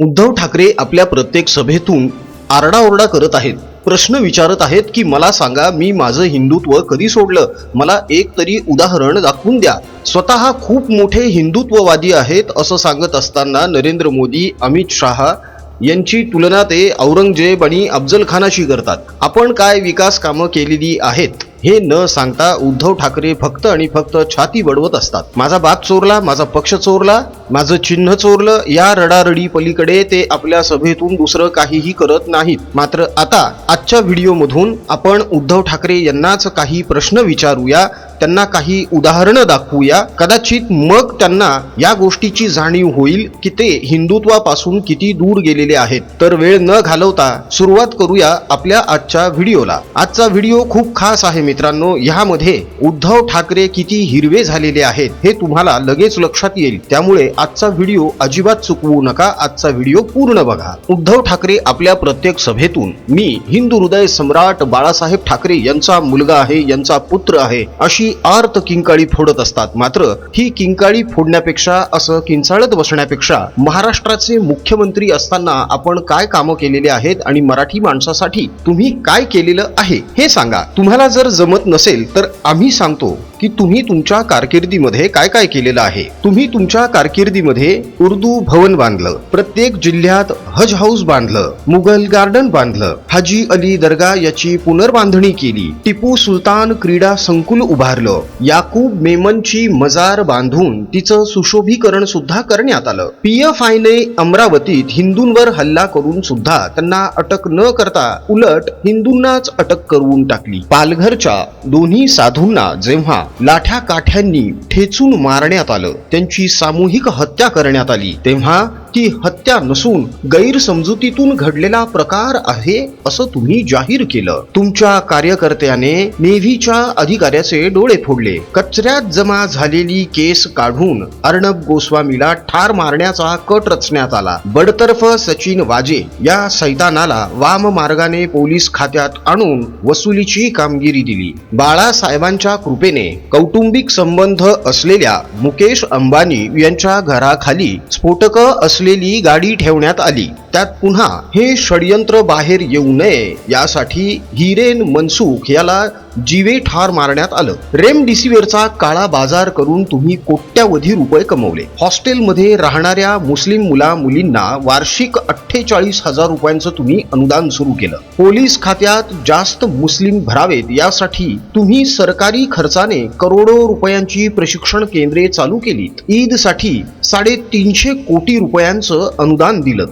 उद्धव ठाकरे आपल्या प्रत्येक सभेतून आरडाओरडा करत आहेत. प्रश्न विचारत आहेत की मला सांगा मी माझं हिंदुत्व कधी सोडलं? मला एक तरी उदाहरण दाखवून द्या. स्वतः खूप मोठे हिंदुत्ववादी आहेत असं सांगत असताना नरेंद्र मोदी अमित शहा यांची तुलना ते औरंगजेब आणि अफजल खानाशी करतात. आपण काय विकास कामं केलेली आहेत? हे न सांगता उद्धव ठाकरे फक्त आणि फक्त छाती बडवत असतात. माझा बाप चोरला माझा पक्ष चोरला माझं चिन्ह चोरलं या रडारडी पलीकडे ते आपल्या सभेतून दुसरं काहीही करत नाहीत. मात्र आता आजच्या व्हिडिओमधून आपण उद्धव ठाकरे यांनाच काही प्रश्न विचारूया त्यांना काही उदाहरणं दाखवूया. कदाचित मग त्यांना या गोष्टीची जाणीव होईल की ते हिंदुत्वापासून किती दूर गेलेले आहेत. तर वेळ न घालवता सुरुवात करूया आपल्या आजच्या व्हिडिओला. आजचा व्हिडिओ खूप खास आहे मित्रांनो यामध्ये उद्धव ठाकरे किती हिरवे झालेले आहेत हे तुम्हाला लगेच लक्षात येईल. त्यामुळे आजचा व्हिडिओ अजिबात चुकवू नका. आजचा व्हिडिओ पूर्ण बघा. उद्धव ठाकरे आपल्या प्रत्येक सभेतून मी हिंदू हृदय सम्राट बाळासाहेब ठाकरे यांचा मुलगा आहे यांचा पुत्र आहे अशी आर्त किंकाळी फोडत असतात. मात्र ही किंकाळी फोडण्यापेक्षा असं किंचाळत बसण्यापेक्षा महाराष्ट्राचे मुख्यमंत्री असताना आपण काय कामं केलेले आहेत आणि मराठी माणसासाठी तुम्ही काय केलेलं आहे हे सांगा. तुम्हाला जर जमत नसेल तर आम्ही सांगतो. की तुम्ही तुमच्या कारकिर्दीमध्ये काय काय केलेलं आहे? तुम्ही तुमच्या कारकिर्दीमध्ये उर्दू भवन बांधलं प्रत्येक जिल्ह्यात हज हाऊस बांधलं मुघल गार्डन बांधलं हाजी अली दर्गा याची पुनर्बांधणी केली टिपू सुलतान क्रीडा संकुल उभारलं याकूब मेमनची मजार बांधून तिचं सुशोभीकरण सुद्धा करण्यात आलं. पीएफ आयने अमरावतीत हिंदूंवर हल्ला करून सुद्धा त्यांना अटक न करता उलट हिंदूंनाच अटक करून टाकली. पालघरच्या दोन्ही साधूंना जेव्हा लाठ्या काठ्यांनी ठेचून मारण्यात आलं. त्यांची सामूहिक हत्या करण्यात आली. तेव्हा ती हत्या नसून गैरसमजुतीतून घडलेला प्रकार आहे असं तुम्ही जाहीर केलं. तुमच्या कार्यकर्त्याने नेव्हीच्या अधिकाऱ्याचे डोळे फोडले. कचऱ्यात जमा झालेली केस काढून अर्णब गोस्वामीला ठार मारण्याचा कट रचण्यात आला. बडतर्फ सचिन वाजे या सैतानाला वाम मार्गाने पोलीस खात्यात आणून वसुलीची कामगिरी दिली. बाळासाहेबांच्या कृपेने कौटुंबिक संबंध असलेल्या मुकेश अंबानी यांच्या घराखाली स्फोटक असलेली गाडी ठेवण्यात आली. त्यात पुन्हा हे षडयंत्र बाहेर येऊ नये यासाठी हिरेन मनसुख याला जीवे ठार मारण्यात आलं. रेमडिसिव्हिरचा काळा बाजार करून तुम्ही कोट्यावधी रुपये कमवले. हॉस्टेलमध्ये राहणाऱ्या मुस्लिम मुला मुलींना वार्षिक अठ्ठेचाळीस हजार रुपयांचं तुम्ही अनुदान सुरू केलं. पोलीस खात्यात जास्त मुस्लिम भरावेत यासाठी तुम्ही सरकारी खर्चाने करोडो रुपयांची प्रशिक्षण केंद्रे चालू केलीत. ईदसाठी साडेतीनशे कोटी रुपयांचं अनुदान दिलं.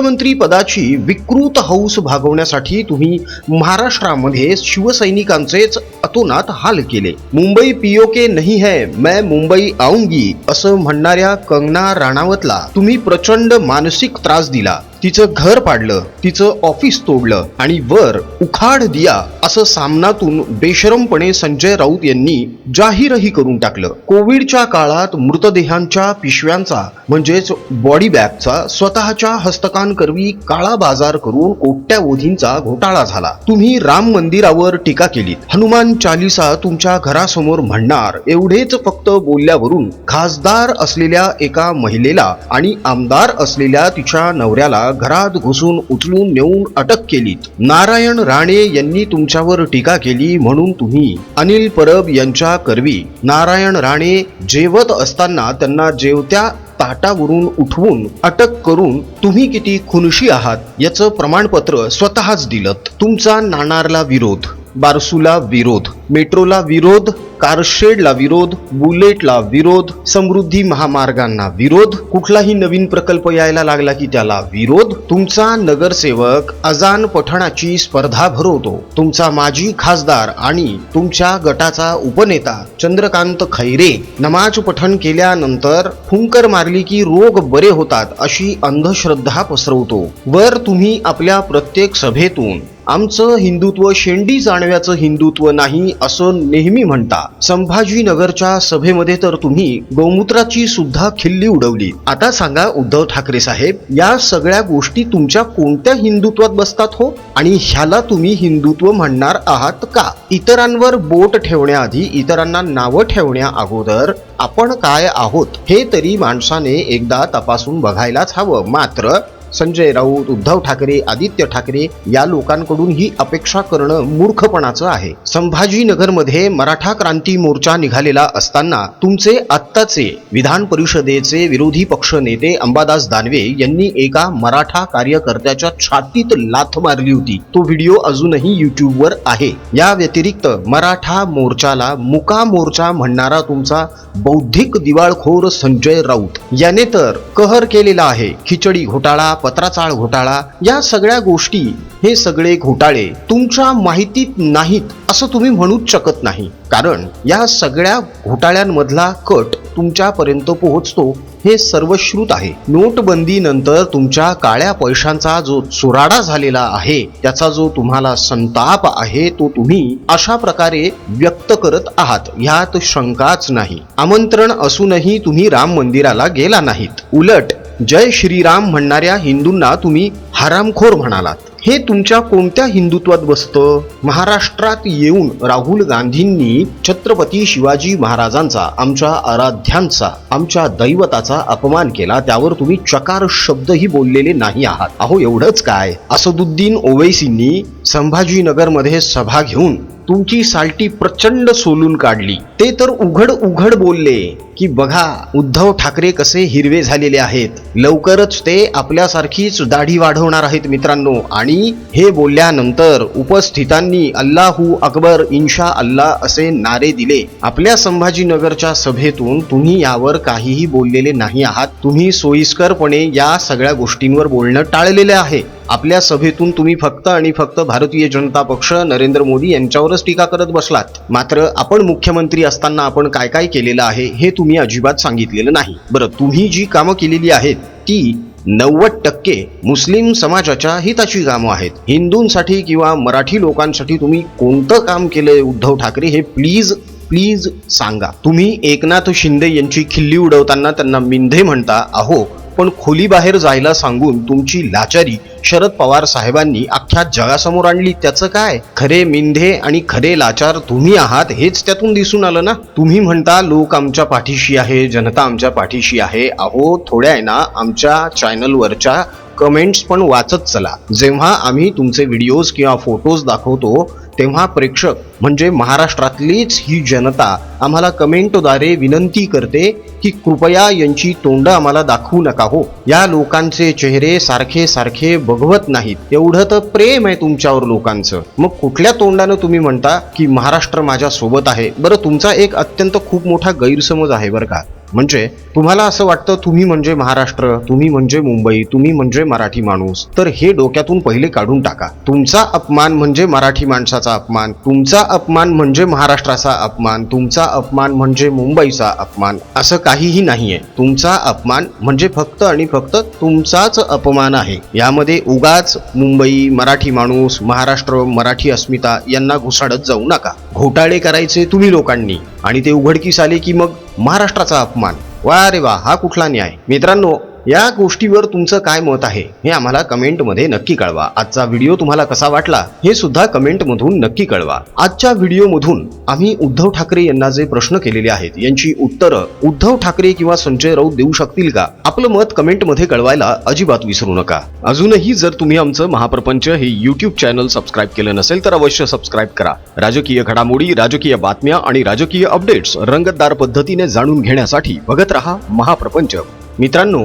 मुख्यमंत्री पदाची विकृत हौस भागवण्यासाठी तुम्ही महाराष्ट्रामध्ये शिवसैनिकांचेच अतोनात हाल केले. मुंबई पीओके नहीं है मैं मुंबई आऊंगी असं म्हणणाऱ्या कंगना राणावतला तुम्ही प्रचंड मानसिक त्रास दिला. तिचं घर पाडलं तिचं ऑफिस तोडलं आणि वर उखाड दिया असं सामनातून बेशरमपणे संजय राऊत यांनी जाहीरही करून टाकलं. कोविडच्या काळात मृतदेहांच्या पिशव्यांचा म्हणजेच बॉडी बॅगचा स्वतःच्या हस्तकांकरवी काळा बाजार करून कोट्यावधींचा घोटाळा झाला. तुम्ही राम मंदिरावर टीका केलीत हनुमान चालिसा तुमच्या घरासमोर म्हणणार एवढेच फक्त बोलल्यावरून खासदार असलेल्या एका महिलेला आणि आमदार असलेल्या तिच्या नवऱ्याला घरात घुसून उचलून नेऊन अटक केलीत. नारायण राणे यांनी तुमच्यावर टीका केली म्हणून तुम्ही अनिल परब यांच्या करवी. नारायण राणे जेवत असताना त्यांना जेवत्या ताटावरून उठवून अटक करून तुम्ही किती खुनशी आहात याचं प्रमाणपत्र स्वतःच दिलं तुमचा नाणारला विरोध. बारसूला विरोध. मेट्रोला विरोध कारशेडला विरोध बुलेटला विरोध समृद्धी महामार्गांना विरोध. कुठलाही नवीन प्रकल्प यायला लागला की त्याला विरोध? तुमचा नगरसेवक अजान पठणाची स्पर्धा भरवतो. तुमचा माजी खासदार आणि तुमच्या गटाचा उपनेता चंद्रकांत खैरे. नमाज पठण केल्यानंतर फुंकर मारली की रोग बरे होतात अशी अंधश्रद्धा पसरवतो. वर तुम्ही आपल्या प्रत्येक सभेतून आमचं हिंदुत्व शेंडी जाणव्याचं हिंदुत्व नाही असं नेहमी म्हणता. संभाजीनगरच्या सभेमध्ये तर तुम्ही गोमूत्राची सुद्धा खिल्ली उडवली. आता सांगा उद्धव ठाकरे साहेब या सगळ्या गोष्टी तुमच्या कोणत्या हिंदुत्वात बसतात हो? आणि ह्याला तुम्ही हिंदुत्व म्हणणार आहात का? इतरांवर बोट ठेवण्याआधी इतरांना नावं ठेवण्या अगोदर आपण काय आहोत हे तरी माणसाने एकदा तपासून बघायलाच हवं. मात्र संजय राऊत उद्धव ठाकरे आदित्य ठाकरे या लोकांकडून ही अपेक्षा करणं मूर्खपणाचं आहे. संभाजीनगरमध्ये मराठा क्रांती मोर्चा निघालेला असताना तुमचे आत्ताचे विधान परिषदेचे विरोधी पक्ष नेते अंबादास दानवे यांनी एका मराठा कार्यकर्त्याच्या छातीत लाथ मारली होती. तो व्हिडिओ अजूनही युट्यूबवर आहे. या व्यतिरिक्त मराठा मोर्चाला मुका मोर्चा म्हणणारा तुमचा बौद्धिक दिवाळखोर संजय राऊत. याने तर कहर केलेला आहे. खिचडी घोटाळा पत्राचाळ घोटाळा या सगळ्या गोष्टी हे सगळे घोटाळे तुमच्या माहितीत नाहीत असं तुम्ही म्हणूच शकत नाही. कारण या सगळ्या घोटाळ्यांमधला कट तुमच्यापर्यंत पोहोचतो हे सर्वश्रुत आहे. नोटबंदीनंतर तुमच्या काळ्या पैशांचा जो चुराडा झालेला आहे त्याचा जो तुम्हाला संताप आहे तो तुम्ही अशा प्रकारे व्यक्त करत आहात. ह्यात शंकाच नाही. आमंत्रण असूनही तुम्ही राम मंदिराला गेला नाहीत. उलट जय श्रीराम म्हणणाऱ्या हिंदूंना तुम्ही हरामखोर म्हणालात. हे तुमच्या कोणत्या हिंदुत्वात बसतं? महाराष्ट्रात येऊन राहुल गांधींनी छत्रपती शिवाजी महाराजांचा आमच्या आराध्यांचा आमच्या दैवताचा अपमान केला त्यावर तुम्ही चकार शब्दही बोललेले नाही आहात. अहो एवढंच काय? असदुद्दीन ओवैसींनी संभाजीनगरमध्ये सभा घेऊन तुमची साल्टी प्रचंड सोलून काढली. ते तर उघड उघड बोलले की बघा उद्धव ठाकरे कसे हिरवे झालेले आहेत. लवकरच ते आपल्यासारखीच दाढी वाढवणार आहेत मित्रांनो. आणि हे बोलल्यानंतर उपस्थितांनी अल्लाहू अकबर इन्शा अल्लाह असे नारे दिले. आपल्या संभाजीनगरच्या सभेतून तुम्ही यावर काहीही बोललेले नाही आहात. तुम्ही सोयीस्करपणे या सगळ्या गोष्टींवर बोलणं टाळलेले आहे. आपल्या सभेतून तुम्ही फक्त आणि फक्त भारतीय जनता पक्ष नरेंद्र मोदी यांच्यावरच टीका करत बसलात. मात्र आपण मुख्यमंत्री असताना आपण काय काय केलेलं आहे हे तुम्ही अजिबात सांगितलेलं नाही. बरं तुम्ही जी कामं केलेली आहेत ती नव्वद टक्के मुस्लिम समाजाच्या हिताची कामं आहेत. हिंदूंसाठी किंवा मराठी लोकांसाठी तुम्ही कोणतं काम केलंय उद्धव ठाकरे हे प्लीज प्लीज सांगा. तुम्ही एकनाथ शिंदे यांची खिल्ली उडवताना त्यांना मिंधे म्हणता अहो पण खोलीबाहेर जायला सांगून तुमची लाचारी शरद पवार साहेबांनी अख्ख्या जगासमोर आणली. त्याचं काय? खरे मिंधे आणि खरे लाचार तुम्ही आहात हेच त्यातून दिसून आलं ना? तुम्ही म्हणता लोक आमच्या पाठीशी आहे जनता आमच्या पाठीशी आहे. अहो थोड्या आहे ना आमच्या चॅनलवरच्या कमेंट्स पण वाचत चला. जेव्हा आम्ही तुमचे व्हिडिओज किंवा फोटोज दाखवतो तेव्हा प्रेक्षक म्हणजे महाराष्ट्रातलीच ही जनता आम्हाला कमेंटद्वारे विनंती करते की कृपया यांची तोंड आम्हाला दाखवू नका हो. या लोकांचे चेहरे सारखे सारखे बघवत नाहीत. एवढं तर प्रेम आहे तुमच्यावर लोकांचं. मग कुठल्या तोंडानं तुम्ही म्हणता की महाराष्ट्र माझ्या सोबत आहे? बरं तुमचा एक अत्यंत खूप मोठा गैरसमज आहे बरं का. म्हणजे तुम्हाला असं वाटतं तुम्ही म्हणजे महाराष्ट्र तुम्ही म्हणजे मुंबई तुम्ही म्हणजे मराठी माणूस तर हे डोक्यातून पहिले काढून टाका. तुमचा अपमान म्हणजे मराठी माणसाचा अपमान तुमचा अपमान म्हणजे महाराष्ट्राचा अपमान तुमचा अपमान म्हणजे मुंबईचा अपमान असं काहीही नाहीये. तुमचा अपमान म्हणजे फक्त आणि फक्त तुमचाच अपमान आहे. यामध्ये उगाच मुंबई मराठी माणूस महाराष्ट्र मराठी अस्मिता यांना घुसाडत जाऊ नका. घोटाळे करायचे तुम्ही लोकांनी आणि ते उघडकीस आले की मग महाराष्ट्राचा अपमान. वा रे वा हा कुठला न्याय? मित्रांनो या गोष्टीवर तुमचं काय मत आहे हे आम्हाला कमेंटमध्ये नक्की कळवा. आजचा व्हिडिओ तुम्हाला कसा वाटला हे सुद्धा कमेंटमधून नक्की कळवा. आजच्या व्हिडिओमधून आम्ही उद्धव ठाकरे यांना जे प्रश्न केलेले आहेत यांची उत्तरं उद्धव ठाकरे किंवा संजय राऊत देऊ शकतील का? आपलं मत कमेंटमध्ये कळवायला अजिबात विसरू नका. अजूनही जर तुम्ही आमचं महाप्रपंच हे युट्यूब चॅनल सबस्क्राईब केलं नसेल तर अवश्य सबस्क्राईब करा. राजकीय घडामोडी राजकीय बातम्या आणि राजकीय अपडेट्स रंगतदार पद्धतीने जाणून घेण्यासाठी बघत रहा महाप्रपंच. मित्रांनो